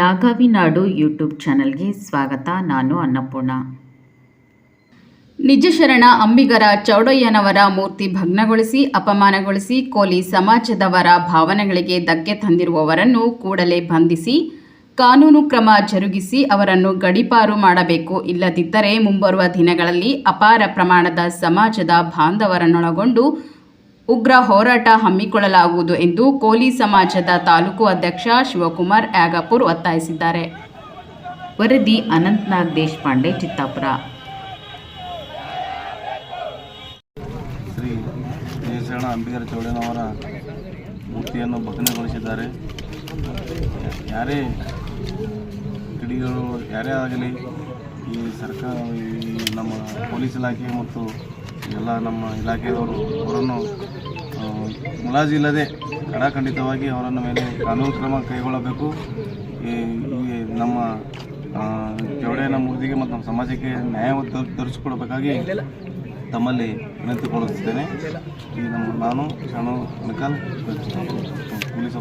ನಾಗಾವಿ ನಾಡು YouTube ಚಾನಲ್ಗೆ ಸ್ವಾಗತ. ನಾನು ಅನ್ನಪೂರ್ಣ. ನಿಜಶರಣ ಅಂಬಿಗರ ಚೌಡಯ್ಯನವರ ಮೂರ್ತಿ ಭಗ್ನಗೊಳಿಸಿ, ಅಪಮಾನಗೊಳಿಸಿ, ಕೋಲಿ ಸಮಾಜದವರ ಭಾವನೆಗಳಿಗೆ ಧಕ್ಕೆ ತಂದಿರುವವರನ್ನು ಕೂಡಲೇ ಬಂಧಿಸಿ, ಕಾನೂನು ಕ್ರಮ ಜರುಗಿಸಿ ಅವರನ್ನು ಗಡಿಪಾರು ಮಾಡಬೇಕು. ಇಲ್ಲದಿದ್ದರೆ ಮುಂಬರುವ ದಿನಗಳಲ್ಲಿ ಅಪಾರ ಪ್ರಮಾಣದ ಸಮಾಜದ ಬಾಂಧವರನ್ನೊಳಗೊಂಡು ಉಗ್ರ ಹೋರಾಟ ಹಮ್ಮಿಕೊಳ್ಳಲಾಗುವುದು ಎಂದು ಕೋಲಿ ಸಮಾಜದ ತಾಲೂಕು ಅಧ್ಯಕ್ಷ ಶಿವಕುಮಾರ್ ಯಾಗಪುರ್ ಒತ್ತಾಯಿಸಿದ್ದಾರೆ. ವರದಿ ಅನಂತನಾಗ್ ದೇಶಪಾಂಡೆ, ಚಿತ್ತಾಪುರ. ಶ್ರೀ ಅಂಬಿಗರ ಚೌಡನವರ ಮೂರ್ತಿಯನ್ನು ಭಗ್ನಗೊಳಿಸಿದ್ದಾರೆ. ಯಾರೇ ಕಿಡಿಗಳು, ಯಾರೇ ಆಗಲಿ ಈ ಸರ್ಕಾರ, ಈ ನಮ್ಮ ಪೊಲೀಸ್ ಇಲಾಖೆ ಮತ್ತು ಎಲ್ಲ ನಮ್ಮ ಇಲಾಖೆಯವರು ಅವರನ್ನು ಮುಲಾಜಿ ಇಲ್ಲದೆ ಕಡಾಖಂಡಿತವಾಗಿ ಅವರನ್ನು ಮೇಲೆ ಕಾನೂನು ಕ್ರಮ ಕೈಗೊಳ್ಳಬೇಕು. ಈ ನಮ್ಮ ಜೋಡೆಯನ್ನು ಮುಗಿದಿಗೆ ಮತ್ತು ನಮ್ಮ ಸಮಾಜಕ್ಕೆ ನ್ಯಾಯ ತರಿಸಿಕೊಡಬೇಕಾಗಿ ತಮ್ಮಲ್ಲಿ ವಿನಂತಿಕೊಳ್ಳುತ್ತಿದ್ದೇನೆ ಈ ನಮ್ಮ ನಾನು ಶರಣು ಮಿಕಲ್ ಪೊಲೀಸ್